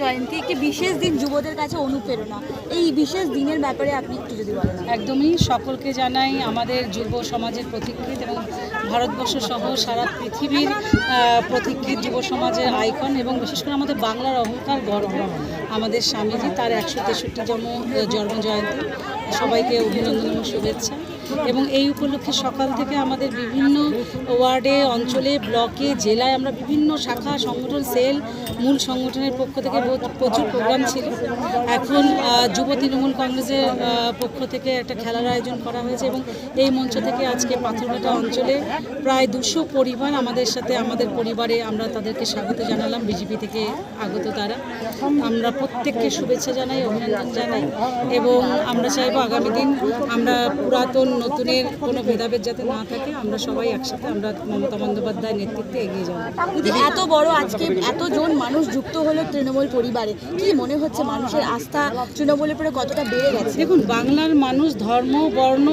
জয়ন্তী, একটি বিশেষ দিন যুবদের কাছে অনুপ্রেরণা। এই বিশেষ দিনের ব্যাপারে আপনি একটু যদি বলেন। একদমই সকলকে জানাই আমাদের যুব সমাজের প্রতীক্ষিত এবং ভারতবর্ষ সহ সারা পৃথিবীর প্রতীক্ষিত যুব সমাজের আইকন এবং বিশেষ করে আমাদের বাংলার অহংকার গর্ব আমাদের স্বামীজি, তার একশো তেষট্টিতম জন্ম জয়ন্তী সবাইকে অভিনন্দন এবং শুভেচ্ছা। এবং এই উপলক্ষে সকাল থেকে আমাদের বিভিন্ন ওয়ার্ডে, অঞ্চলে, ব্লকে, জেলায় আমরা বিভিন্ন শাখা সংগঠন, সেল, মূল সংগঠনের পক্ষ থেকে প্রচুর প্রোগ্রাম ছিল। এখন যুব তৃণমূল কংগ্রেসের পক্ষ থেকে একটা খেলার আয়োজন করা হয়েছে এবং এই মঞ্চ থেকে আজকে পাথরঘাটা অঞ্চলে প্রায় দুশো পরিবার আমাদের সাথে, আমাদের পরিবারে আমরা তাদেরকে স্বাগত জানালাম। বিজেপি থেকে আগত তারা। আমরা প্রত্যেককে শুভেচ্ছা জানাই, অভিনন্দন জানাই এবং আমরা চাইব আগামী দিন আমরা পুরাতন নতুনের কোনো ভেদাভেদ যাতে না থাকে আমরা সবাই একসাথে আমরা মমতা বন্দ্যোপাধ্যায়ের নেতৃত্বে এগিয়ে যাব। দিদি এত বড় আজকে এতজন মানুষ যুক্ত হলো তৃণমূল পরিবারে কি মনে হচ্ছে মানুষের আস্থা তৃণমূলের উপরে কতটা বেড়ে গেছে? দেখুন বাংলার মানুষ ধর্ম বর্ণ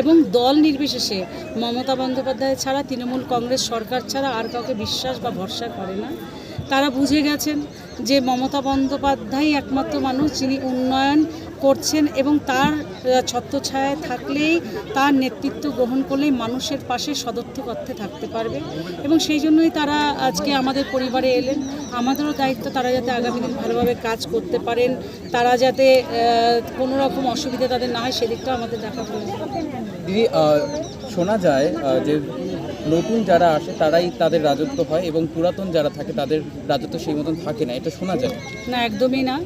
এবং দল নির্বিশেষে মমতা বন্দ্যোপাধ্যায় ছাড়া তৃণমূল কংগ্রেস সরকার ছাড়া আর কাউকে বিশ্বাস বা ভরসা করে না। তারা বুঝে গেছেন যে মমতা বন্দ্যোপাধ্যায় একমাত্র মানুষ যিনি উন্নয়ন করছেন এবং তার ছত্রছায়ায় থাকলেই তার নেতৃত্ব গ্রহণ করলেই মানুষের পাশে সদর্থক অর্থে থাকতে পারবে এবং সেই জন্যই তারা আজকে আমাদের পরিবারে এলেন। আমাদেরও দায়িত্ব তারা যাতে আগামী দিন ভালোভাবে কাজ করতে পারেন, তারা যাতে কোনো রকম অসুবিধা তাদের না হয়, সেদিকটাও আমাদের দেখা প্রয়োজন। দিদি শোনা যায় যে নতুন যারা আসে তারাই তাদের রাজত্ব হয় এবং পুরাতন যারা থাকে তাদের রাজত্ব সেই মতন থাকে না। এটা শোনা যায়? না একদমই না।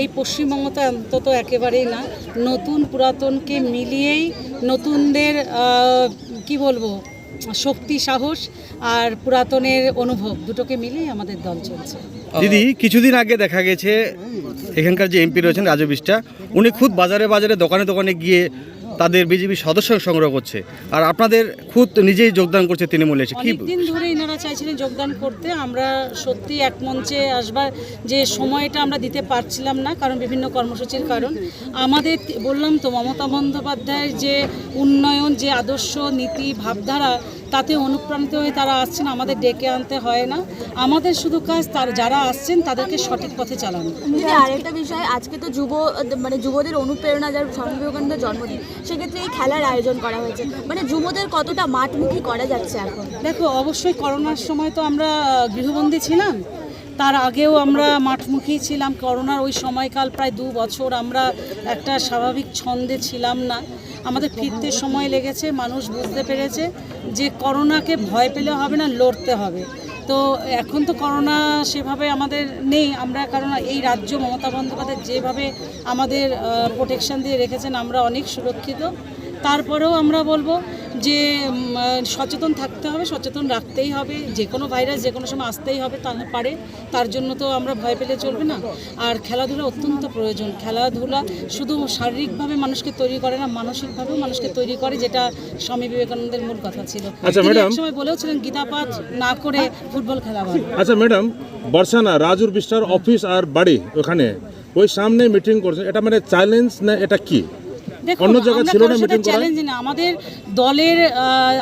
এই পশ্চিমবঙ্গতে অন্তত একেবারেই না। নতুন পুরাতনকে মিলিয়েই নতুনদের কি বলব শক্তি সাহস আর পুরাতনের অনুভব দুটোকে মিলিয়েই আমাদের দল চলছে। দিদি কিছুদিন আগে দেখা গেছে এখানকার যে এমপি রয়েছেন রাজু বিষ্টা উনি খুদ বাজারে বাজারে দোকানে দোকানে গিয়ে তাদের বিজেপি সদস্য সংগ্রহ করছে। আর আপনাদের খুদ নিজেই যোগদান করছে তৃণমূল এসে। কি দিন ধরে এনারা চাইছিলেন যোগদান করতে। আমরা সত্যি এক মঞ্চে আসবার যে সময়টা আমরা দিতে পারছিলাম না, কারণ বিভিন্ন কর্মসূচির কারণ। আমাদের বললাম তো মমতা বন্দ্যোপাধ্যায়ের যে উন্নয়ন, যে আদর্শ নীতি, ভাবধারা তাতে অনুপ্রাণিত হয়ে তারা আসছেন আমাদের ডেকে আনতে হয় না। আমাদের শুধু কাজ তার যারা আসছেন তাদেরকে সঠিক পথে চালানো। আরেকটা বিষয় আজকে তো যুব মানে যুবদের অনুপ্রেরণা যার স্বামী বিবেকানন্দের জন্মদিন সেক্ষেত্রে এই খেলার আয়োজন করা হয়েছে। মানে যুবদের কতটা মাঠমুখী করা যাচ্ছে এখন? দেখো অবশ্যই করোনার সময় তো আমরা গৃহবন্দী ছিলাম। তার আগেও আমরা মাঠমুখী ছিলাম। করোনার ওই সময়কাল প্রায় দু বছর আমরা একটা স্বাভাবিক ছন্দে ছিলাম না। আমাদের ফিরতে সময় লেগেছে, মানুষ বুঝতে পেরেছে যে করোনাকে ভয় পেলে হবে না, লড়তে হবে। তো এখন তো করোনা সেভাবে আমাদের নেই। আমরা কারণ এই রাজ্য মমতা বন্দ্যোপাধ্যায় যেভাবে আমাদের প্রোটেকশন দিয়ে রেখেছেন, আমরা অনেক সুরক্ষিত। তারপরেও আমরা বলব যে সচেতন থাকতে হবে সচেতন রাখতেই হবে যে কোনো ভাইরাস যে কোনো সময় আসতেই হবে তা পারে তার জন্য তো আমরা ভয় পেলে চলবে না। আর খেলাধুলা অত্যন্ত প্রয়োজন খেলাধুলা শুধু শারীরিকভাবে মানুষকে তৈরি করে না মানসিকভাবেও মানুষকে তৈরি করে যেটা স্বামী বিবেকানন্দের মূল কথা ছিল। আচ্ছা, ম্যাডাম। একসময় বলেওছিলেন গীতা পাঠ না করে ফুটবল খেলা আচ্ছা ম্যাডাম বর্ষানা রাজুর বিস্টার অফিস আর বাড়ি ওখানে ওই সামনে মিটিং করছে। এটা মানে চ্যালেঞ্জ না এটা কি? অন্য জায়গায় ছিল না সাথে চ্যালেঞ্জ না। আমাদের দলের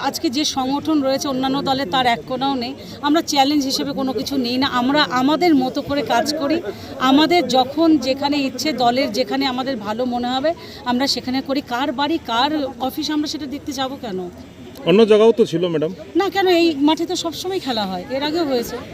আজকে যে সংগঠন রয়েছে অন্যান্য দলে তার এক কোনাও নেই। আমরা চ্যালেঞ্জ হিসেবে কোনো কিছু নেই না। আমরা আমাদের মতো করে কাজ করি। আমাদের যখন যেখানে ইচ্ছে দলের যেখানে আমাদের ভালো মনে হবে আমরা সেখানে করি। কার বাড়ি কার অফিস আমরা সেটা দেখতে যাব কেন? অন্য জায়গাও তো ছিল ম্যাডাম না কেন? এই মাঠে তো সবসময় খেলা হয়। এর আগেও হয়েছে।